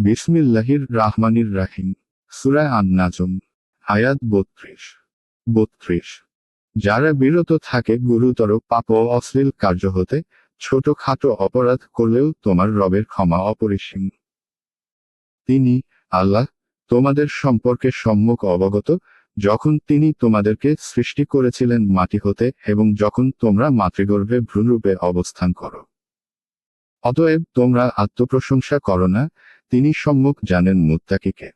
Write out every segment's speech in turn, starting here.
বিসমিল্লাহির রাহমানির রাহিম। সুরায় আন নাজম আয়াত বত্রিশ। বত্রিশ। যারা বিরত থাকে গুরুতর পাপ ও অশ্লীল কার্য হতে, ছোটখাটো অপরাধ করলেও তোমার রবের ক্ষমা অপরিসীম। তিনি, আল্লাহ, তোমাদের সম্পর্কে সম্মুখ অবগত, যখন তিনি তোমাদেরকে সৃষ্টি করেছিলেন মাটি হতে এবং যখন তোমরা মাতৃগর্ভে ভ্রূণরূপে অবস্থান করো। অতএব তোমরা আত্মপ্রশংসা করো না তিনি সম্মুখ জানেন মুত্তাকিকে।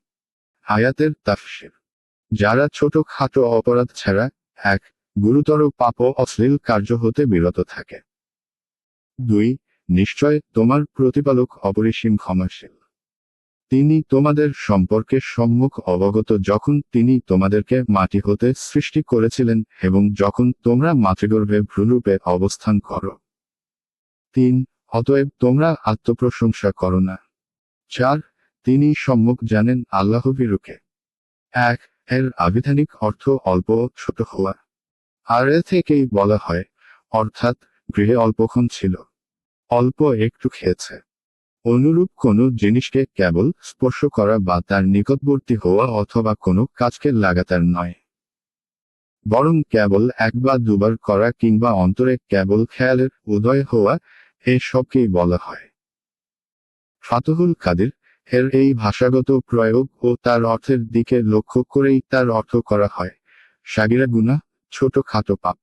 আয়াতের তাফসির। যারা ছোট খাটো অপরাধ ছাড়া এক গুরুতর পাপ ও অশ্লীল কার্য হতে বিরত থাকে। দুই, নিশ্চয় তোমার প্রতিপালক অপরিসীম ক্ষমাশীল। তিনি তোমাদের সম্পর্কে সম্মুখ অবগত যখন তিনি তোমাদেরকে মাটি হতে সৃষ্টি করেছিলেন এবং যখন তোমরা মাতৃগর্ভে ভ্রূরূপে অবস্থান করো। তিন, অতএব তোমরা আত্মপ্রশংসা করো না। চার, তিনি সম্মুখ জানেন আল্লাহ বিরুকে এক, এর আবিধানিক অর্থ অল্প, ছোট হওয়া। আর এ থেকেই বলা হয়, অর্থাৎ গৃহে অল্পক্ষণ ছিল। অল্প একটু খেয়েছে। অনুরূপ কোনো জিনিসকে কেবল স্পর্শ করা বা তার নিকটবর্তী হওয়া অথবা কোনো কাজকে লাগাতার নয়। বরং কেবল এক বা দুবার করা কিংবা অন্তরে কেবল খেয়ালের উদয় হওয়া এসবকেই বলা হয়। ফাতহুল কাদির, এর এই ভাষাগত প্রয়োগ ও তার অর্থের দিকে লক্ষ্য করেই তার অর্থ করা হয়। সাগিরা গুনা ছোট খাটো পাপ।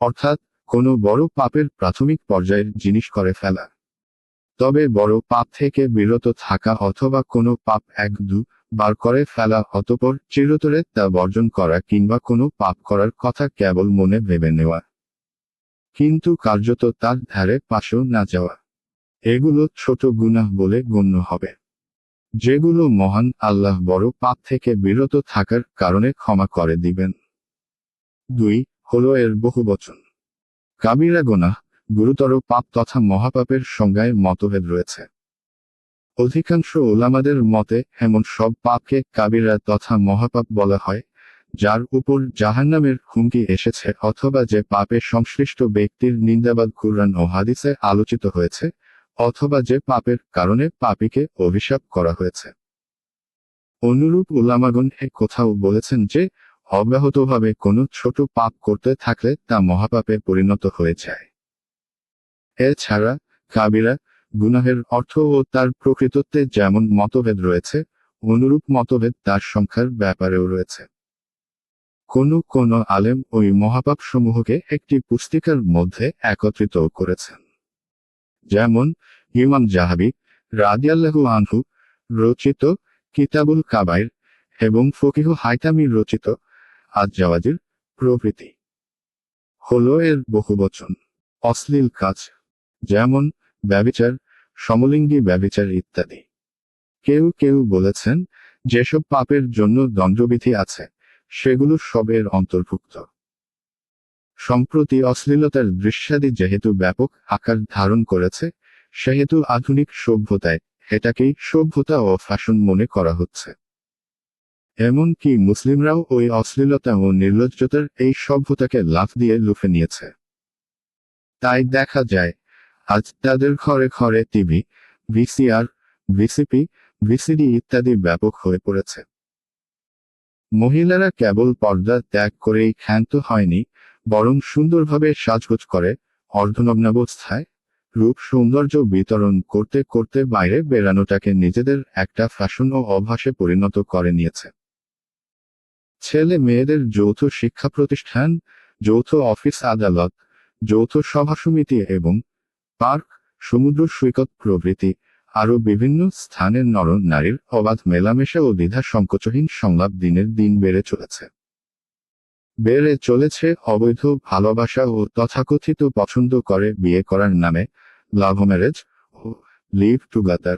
অর্থাৎ, কোনো বড় পাপের প্রাথমিক পর্যায়ের জিনিস করে ফেলা। তবে বড় পাপ থেকে বিরত থাকা অথবা কোনো পাপ এক দু বার করে ফেলা অতপর চিরতরে তা বর্জন করা কিংবা কোনো পাপ করার কথা কেবল মনে ভেবে নেওয়া। কিন্তু কার্যত তার ধারে পাশেও না যাওয়া। এগুলো ছোট গুনাহ বলে গণ্য হবে। যেগুলো মহান আল্লাহ বড় পাপ থেকে বিরত থাকার কারণে ক্ষমা করে দিবেন। দুই, হলো এর বহুবচন কাবিরা গোনাহ গুরুতর পাপ তথা মহাপাপের সংজ্ঞায় মতভেদ রয়েছে। অধিকাংশ ওলামাদের মতে এমন সব পাপকে কাবিরা তথা মহাপাপ বলা হয়, যার উপর জাহান্নামের হুমকি এসেছে অথবা যে পাপে সংশ্লিষ্ট ব্যক্তির নিন্দাবাদ কুরআন ও হাদিসে আলোচিত হয়েছে অথবা যে পাপের কারণে পাপীকে অভিশাপ করা হয়েছে। অনুরূপ উলামাগণ এ কোথাও বলেছেন যে, অব্যাহতভাবে কোনো ছোট পাপ করতে থাকলে তা মহাপাপে পরিণত হয়ে যায়। এছাড়া কাবিরা গুনাহের অর্থ ও তার প্রকৃতত্বে যেমন মতভেদ রয়েছে, অনুরূপ মতভেদ তার সংখ্যার ব্যাপারেও রয়েছে। কোন কোন আলেম ওই মহাপাপ সমূহকে একটি পুস্তিকার মধ্যে একত্রিত করেছেন। যেমন ইমাম জাহাবি রাদিয়াল্লাহু আনহু রচিত কিতাবুল কাবাইর এবং ফকিহ হাইতামি রচিত আজ জাওয়াজির প্রভৃতি। হল এর বহুবচন অশ্লীল কাজ, যেমন ব্যবিচার, সমলিঙ্গী ব্যবিচার ইত্যাদি। কেউ কেউ বলেছেন, যেসব পাপের জন্য দণ্ডবিধি আছে, সেগুলো সবের অন্তর্ভুক্ত। সম্প্রতি অশ্লীলতার দৃশ্যাদি যেহেতু ব্যাপক আকার ধারণ করেছে, সেহেতু আধুনিক সভ্যতায় এটাকেই সভ্যতা ও ফ্যাশন মনে করা হচ্ছে। এমনকি মুসলিমরাও ওই অশ্লীলতা ও নির্লজ্জতার এই সভ্যতাকে লাফ দিয়ে লুফে নিয়েছে। তাই দেখা যায়, আজ তাদের ঘরে ঘরে টিভি, ভিসিআর, ভিসিপি, ভিসিডি ইত্যাদি ব্যাপক হয়ে পড়েছে। মহিলারা কেবল পর্দা ত্যাগ করেই ক্ষান্ত হয়নি বরং সুন্দরভাবে সাজগোজ করে অর্ধনগ্নাবস্থায়। রূপ সৌন্দর্য বিতরণ করতে করতে বাইরে বেরানোটাকে নিজেদের একটা ফ্যাশন ও অভ্যাসে পরিণত করে নিয়েছে। ছেলে মেয়েদের যৌথ শিক্ষা প্রতিষ্ঠান, যৌথ অফিস আদালত, যৌথ সভা সমিতি এবং পার্ক, সমুদ্র সৈকত প্রভৃতি আরও বিভিন্ন স্থানের নর নারীর অবাধ মেলামেশা ও দ্বিধা সংকোচহীন সংলাপ দিনের দিন বেড়ে চলেছে। বেড়ে চলেছে, অবৈধ, ভালোবাসা ও তথাকথিত পছন্দ করে বিয়ে করার নামে লাভ ম্যারেজ ও লিভ টুগেদার।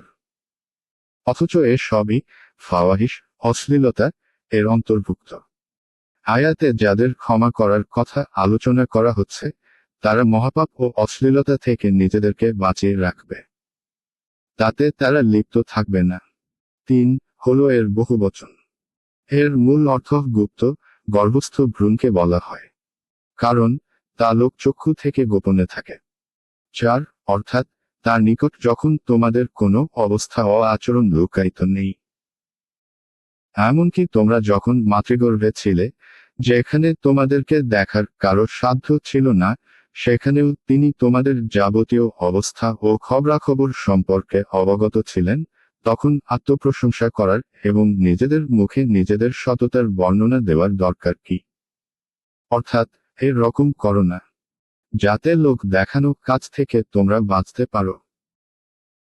অথচ এ সবই ফাওয়াহিস, অশ্লীলতা এর অন্তর্ভুক্ত। আয়াতে যাদের ক্ষমা করার কথা আলোচনা করা হচ্ছে, তারা মহাপাপ ও অশ্লীলতা থেকে নিজেদেরকে বাঁচিয়ে রাখবে। তাতে তারা লিপ্ত থাকবে না। তিন, হলো এর বহুবচন। এর মূল অর্থ গুপ্ত গর্ভস্থ ভ্রূণকে বলা হয়। কারণ, তা লোকচক্ষু থেকে গোপনে থাকে। চার, অর্থাৎ, তার নিকট যখন তোমাদের কোনো অবস্থা ও আচরণ লুকায়িত নেই। এমনকি তোমরা যখন মাতৃগর্ভে ছিলে, যেখানে তোমাদেরকে দেখার কারও সাধ্য ছিল না, সেখানেও তিনি তোমাদের যাবতীয় অবস্থা ও খবরাখবর সম্পর্কে অবগত ছিলেন তখন আত্মপ্রশংসা করার এবং নিজেদের মুখে নিজেদের সততার বর্ণনা দেওয়ার দরকার কি? অর্থাৎ এর রকম করো না। যাতে লোক দেখানো কাজ থেকে তোমরা বাঁচতে পারো।